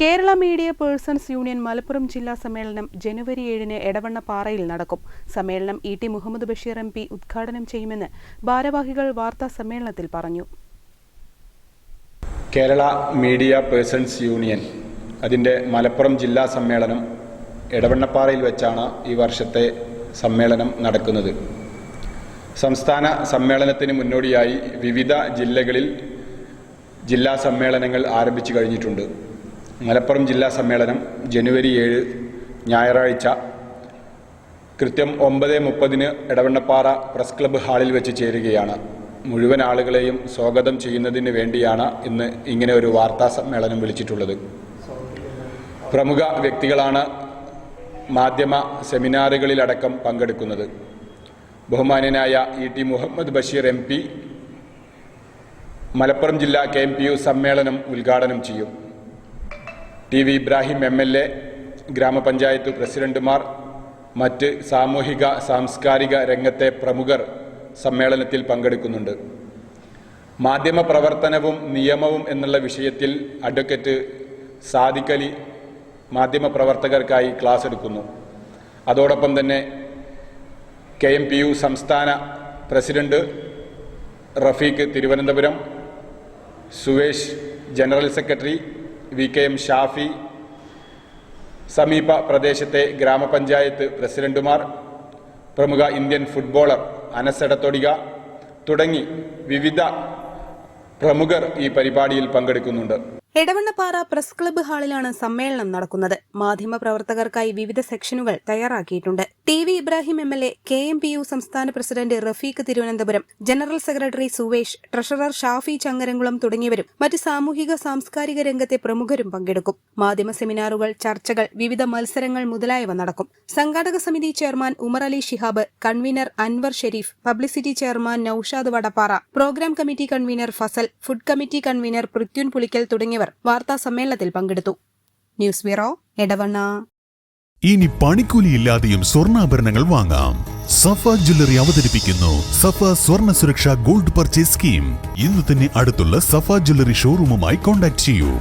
Kerala media persons union Malappuram ജില്ലാ സമ്മേളനം ജനുവരി ഏഴിന് എടവണ്ണപ്പാറയിൽ നടക്കും. സമ്മേളനം E T Muhammad Basheer M P ഉദ്ഘാടനം ചെയ്യുമെന്ന് ഭാരവാഹികൾ വാർത്താ സമ്മേളനത്തിൽ പറഞ്ഞു. കേരള മീഡിയ പേഴ്സൺസ് യൂണിയൻ അതിന്റെ മലപ്പുറം ജില്ലാ സമ്മേളനം എടവണ്ണപ്പാറയിൽ വെച്ചാണ് ഈ വർഷത്തെ സമ്മേളനം നടക്കുന്നത്. സംസ്ഥാന സമ്മേളനത്തിന് മുന്നോടിയായി വിവിധ ജില്ലകളിൽ ജില്ലാ സമ്മേളനങ്ങൾ ആരംഭിച്ചു കഴിഞ്ഞിട്ടുണ്ട്. മലപ്പുറം ജില്ലാ സമ്മേളനം ജനുവരി ഏഴ് ഞായറാഴ്ച. കൃത്യം ഒമ്പത് മുപ്പതിന് എടവണ്ണപ്പാറ പ്രസ് ക്ലബ് ഹാളിൽ വെച്ച് ചേരുകയാണ്. മുഴുവൻ ആളുകളെയും സ്വാഗതം ചെയ്യുന്നതിന് വേണ്ടിയാണ് ഇന്ന് ഇങ്ങനെ ഒരു വാർത്താ സമ്മേളനം വിളിച്ചിട്ടുള്ളത്. പ്രമുഖ വ്യക്തികളാണ് മാധ്യമ സെമിനാറുകളിലടക്കം പങ്കെടുക്കുന്നത്. ബഹുമാന്യനായ E T Muhammad Basheer M P Malappuram ജില്ലാ കെ എം പി യു സമ്മേളനം ഉദ്ഘാടനം ചെയ്യും. T V Ibrahim M L A ഗ്രാമപഞ്ചായത്ത് പ്രസിഡന്റുമാർ മറ്റ് സാമൂഹിക സാംസ്കാരിക രംഗത്തെ പ്രമുഖർ സമ്മേളനത്തിൽ പങ്കെടുക്കുന്നുണ്ട്. മാധ്യമ പ്രവർത്തനവും നിയമവും എന്നുള്ള വിഷയത്തിൽ അഡ്വക്കേറ്റ് സാദിഖലി മാധ്യമ പ്രവർത്തകർക്കായി ക്ലാസ് എടുക്കുന്നു. അതോടൊപ്പം തന്നെ കെ എം പി യു സംസ്ഥാന president Rafeeq Thiruvananthapuram Suvesh general secretary V K M Shafi സമീപ പ്രദേശത്തെ ഗ്രാമപഞ്ചായത്ത് പ്രസിഡന്റുമാർ പ്രമുഖ ഇന്ത്യൻ ഫുട്ബോളർ അനസടത്തൊടിക തുടങ്ങി വിവിധ പ്രമുഖർ ഈ പരിപാടിയിൽ പങ്കെടുക്കുന്നുണ്ട്. എടവണ്ണപ്പാറ പ്രസ് ക്ലബ്ബ് ഹാളിലാണ് സമ്മേളനം നടക്കുന്നത്. മാധ്യമ പ്രവർത്തകർക്കായി വിവിധ സെക്ഷനുകൾ തയ്യാറാക്കിയിട്ടുണ്ട്. T V Ibrahim M L A K M P U സംസ്ഥാന president Rafeeq Thiruvananthapuram general secretary Suvesh treasurer Shafi Changaramkulam തുടങ്ങിയവരും മറ്റ് സാമൂഹിക സാംസ്കാരിക രംഗത്തെ പ്രമുഖരും പങ്കെടുക്കും. മാധ്യമ സെമിനാറുകൾ ചർച്ചകൾ വിവിധ മത്സരങ്ങൾ മുതലായവ നടക്കും. സംഘാടക സമിതി chairman Umar Ali Shihab convener Anwar Sharif publicity chairman Noushad Vadappara program committee convener Fasal food committee convener Prithvin Pulikkal തുടങ്ങിയവർ വാർത്താ സമ്മേളനത്തിൽ പങ്കെടുത്തു. News bureau Edavanna. ഇനി പണിക്കൂലിയില്ലാതെയും സ്വർണാഭരണങ്ങൾ വാങ്ങാം. സഫ ജ്വല്ലറി അവതരിപ്പിക്കുന്നു. സഫ സ്വർണ സുരക്ഷ ഗോൾഡ് പർച്ചേസ് സ്കീം. ഇന്ന് തന്നെ അടുത്തുള്ള സഫ ജ്വല്ലറി ഷോറൂമുമായി കോൺടാക്ട് ചെയ്യൂ.